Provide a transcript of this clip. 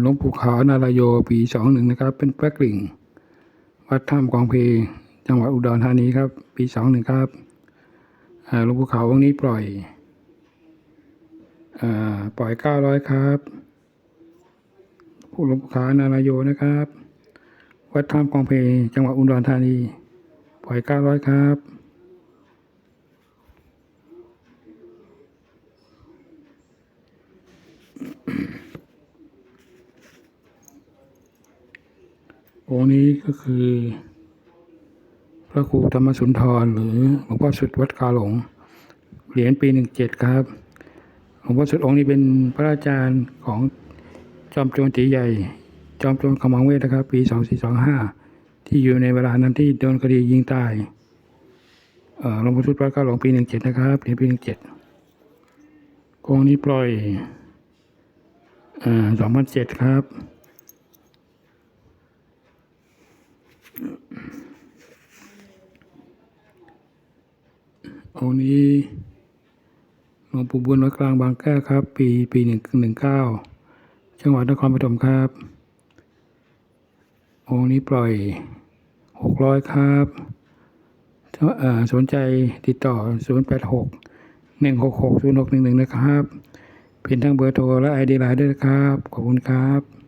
หลวงปู่ขาวนาลายโยปีสองหนึ่งนะครับ เป็นแป๊กลิ่ง วัดถ้ำกองเพ จังหวัดอุดรธานีครับ ปีสองหนึ่งครับหลวงปู่ขาวองค์นี้ปล่อยอปล่อยเก้าร้อยครับผู้หลวงปู่ขาวนาลายโยนะครับ วัดถ้ำกองเพ จังหวัดอุดรธานี ปล่อยเก้าร้อยครับ องค์นี้ก็คือ พระครูธรรมสุนทร หรือหลวงพ่อสุดวัดกาหลง เหรียญปีหนึ่งเจ็ดครับหลวงพ่อสุดองค์นี้เป็นพระอาจารย์ของจอมโจรตีใหญ่ จอมโจรขมังเวทนะครับ ปีสองสี่สองห้าที่อยู่ในเวลานั้นที่โดนคดียิงตายหลวงพ่อสุดวัดกาหลงปีหนึ่งเจ็ดนะครับเหรียญปีหนึ่งเจ็ดองค์นี้ปล่อยสองพันเจ็ดครับ องค์นี้หลวงปู่บุญวัดกลางบางแก้วครับ ปีปีหนึ่งหนึ่งเก้าจังหวัดนครปฐมครับ องค์นี้ปล่อยหกร้อยครับถ้าเอ่อสนใจติดต่อศูนย์แปดหกหนึ่งหกหกศูนย์หกหนึ่งหนึ่งนะครับ เป็นทั้งเบอร์โทรและไอดีไลน์ด้วยนะครับ ขอบคุณครับ